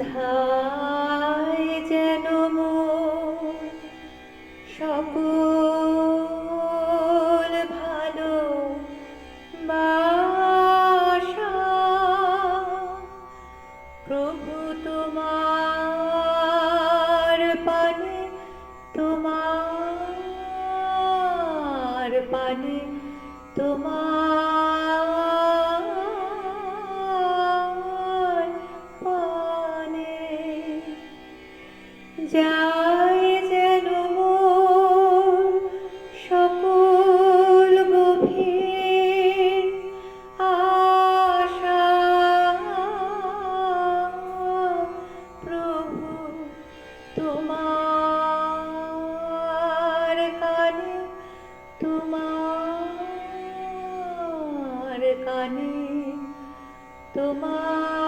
ধায় যেন সকল ভালো বাসা। প্রভু তোমার পানে তোমার পানে তোমার যাই যেন আশা। প্রভু তোমার কানে তোমার কানে তোমার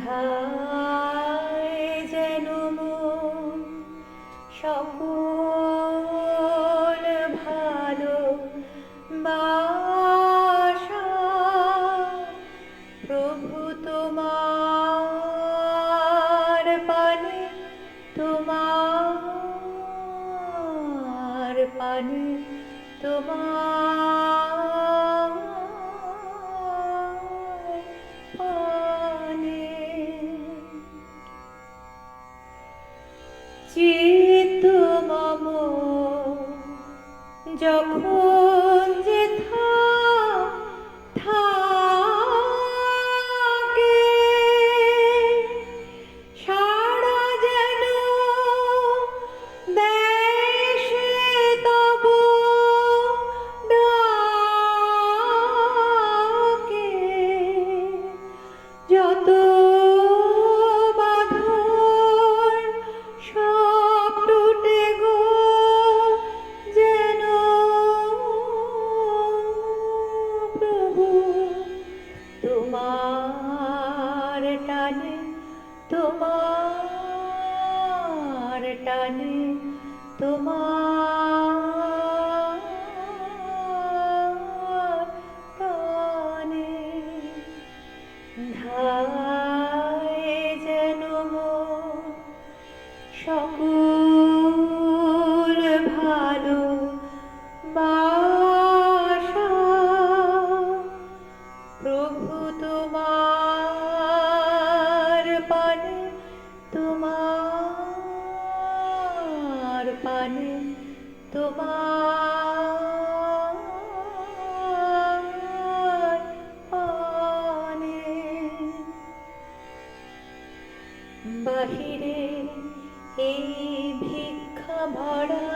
ধায় যেন সকল ভালো বাসা। প্রভু তোমার পানে তোমার পানে তোমার চিত্ত মম যখন টানে তোমার ভরা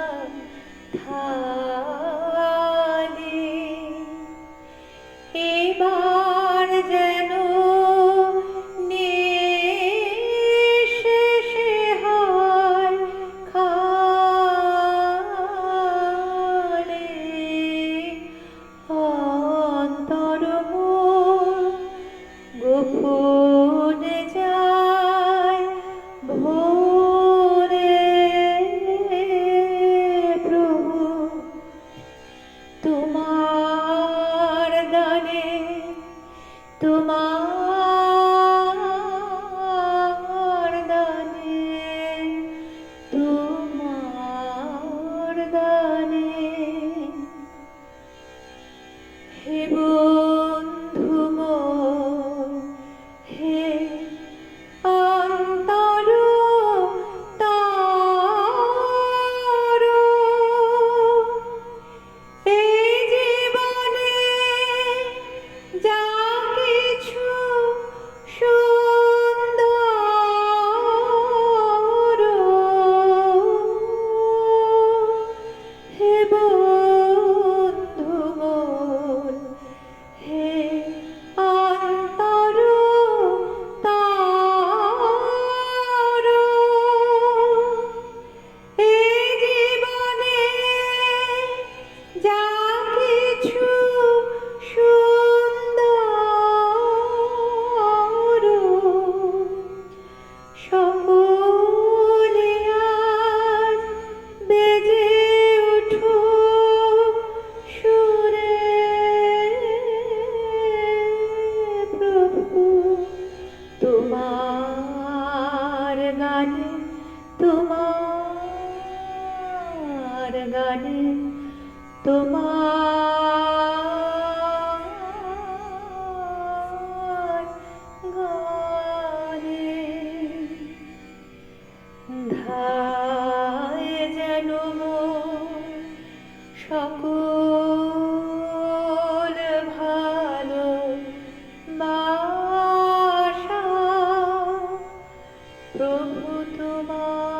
থালি তোমার সকলে বেজে প্রভু তোমার গানে তোমার সকল ভালো বাসা প্রভু তোমার